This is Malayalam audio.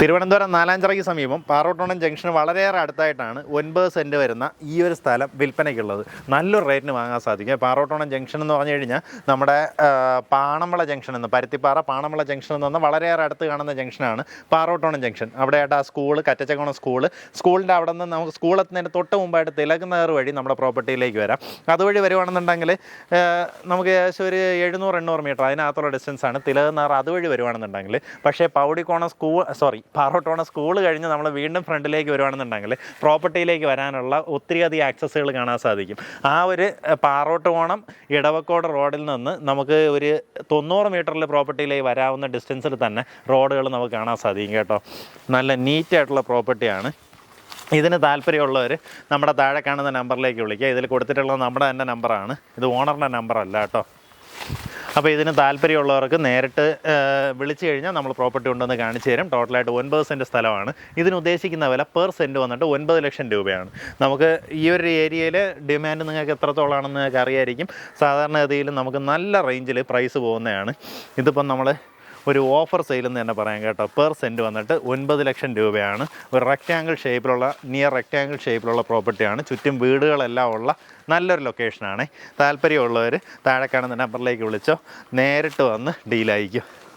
തിരുവനന്തപുരം നാലാഞ്ചിറയ്ക്ക് സമീപം പാറോട്ടോണം ജംഗ്ഷന് വളരെയേറെ അടുത്തായിട്ടാണ് ഒൻപത് സെന്റ് വരുന്ന ഈ ഒരു സ്ഥലം വിൽപ്പനയ്ക്കുള്ളത്. നല്ലൊരു റേറ്റിന് വാങ്ങാൻ സാധിക്കും. പാറോട്ടോണം ജംഗ്ഷൻ എന്ന് പറഞ്ഞു കഴിഞ്ഞാൽ നമ്മുടെ ആ, പാണമ്പള ജംഗ്ഷൻ എന്ന് പരുത്തിപ്പാറ പാണമ്പള ജംഗ്ഷൻ എന്ന് പറഞ്ഞാൽ വളരെയേറെ അടുത്ത് കാണുന്ന ജംഗ്ഷനാണ് പാറോട്ടോണം ജംഗ്ഷൻ. അവിടെയായിട്ട് ആ സ്കൂൾ കറ്റച്ചക്കോണം സ്കൂൾ. സ്കൂളിന്റെ അവിടെ നിന്ന് നമുക്ക് സ്കൂൾ എത്തുന്നതിന് തൊട്ട് മുമ്പായിട്ട് തിലക് നഗർ വഴി നമ്മുടെ പ്രോപ്പർട്ടിയിലേക്ക് വരാം. അതുവഴി വരുവാണെന്നുണ്ടെങ്കിൽ നമുക്ക് ഏകദേശം ഒരു എഴുന്നൂറ് എണ്ണൂറ് മീറ്റർ അതിനകത്തുള്ള ഡിസ്റ്റൻസാണ് തിലക് നഗർ അതുവഴി വരുവാണെന്നുണ്ടെങ്കിൽ. പക്ഷേ Powdikonam school sorry Parottukonam school കഴിഞ്ഞ് നമ്മൾ വീണ്ടും ഫ്രണ്ടിലേക്ക് വരുവാണെന്നുണ്ടെങ്കിൽ പ്രോപ്പർട്ടിയിലേക്ക് വരാനുള്ള ഒത്തിരിയധികം ആക്സസ്സുകൾ കാണാൻ സാധിക്കും. ആ ഒരു പാറോട്ടോണം ഇടവക്കോട് റോഡിൽ നിന്ന് നമുക്ക് ഒരു തൊണ്ണൂറ് മീറ്ററിൽ പ്രോപ്പർട്ടിയിലേക്ക് വരാവുന്ന ഡിസ്റ്റൻസിൽ തന്നെ റോഡുകൾ നമുക്ക് കാണാൻ സാധിക്കും കേട്ടോ. നല്ല നീറ്റായിട്ടുള്ള പ്രോപ്പർട്ടിയാണ്. ഇതിന് താല്പര്യമുള്ളവർ നമ്മുടെ താഴെ കാണുന്ന നമ്പറിലേക്ക് വിളിക്കുക. ഇതിൽ കൊടുത്തിട്ടുള്ളത് നമ്മുടെ തന്നെ നമ്പറാണ്. ഇത് ഓണറിന്റെ നമ്പറല്ല കേട്ടോ. അപ്പോൾ ഇതിന് താല്പര്യമുള്ളവർക്ക് നേരിട്ട് വിളിച്ചു കഴിഞ്ഞാൽ നമ്മൾ പ്രോപ്പർട്ടി ഉണ്ടെന്ന് കാണിച്ചു തരും. ടോട്ടലായിട്ട് ഒൻപത് സെന്റ് സ്ഥലമാണ്. ഇതിന് ഉദ്ദേശിക്കുന്ന വില പെർ സെന്റ് വന്നിട്ട് ഒൻപത് ലക്ഷം രൂപയാണ്. നമുക്ക് ഈ ഒരു ഏരിയയിൽ ഡിമാൻഡ് നിങ്ങൾക്ക് എത്രത്തോളാണെന്ന് നിങ്ങൾക്ക് അറിയായിരിക്കും. സാധാരണഗതിയിൽ നമുക്ക് നല്ല റേഞ്ചിൽ പ്രൈസ് പോകുന്നതാണ്. ഇതിപ്പം നമ്മൾ ഒരു ഓഫർ സെയിൽ എന്ന് തന്നെ പറയാം കേട്ടോ. പെർ സെന്റ് വന്നിട്ട് ഒൻപത് ലക്ഷം രൂപയാണ്. ഒരു റെക്റ്റാങ്കിൾ ഷേപ്പിലുള്ള നിയർ റെക്റ്റാങ്കിൾ ഷേപ്പിലുള്ള പ്രോപ്പർട്ടിയാണ് ചുറ്റും വീടുകളെല്ലാം ഉള്ള നല്ലൊരു ലൊക്കേഷനാണ് താല്പര്യമുള്ളവർ താഴെ കാണുന്ന നമ്പറിലേക്ക് വിളിച്ചോ. നേരിട്ട് വന്ന് ഡീലായിരിക്കും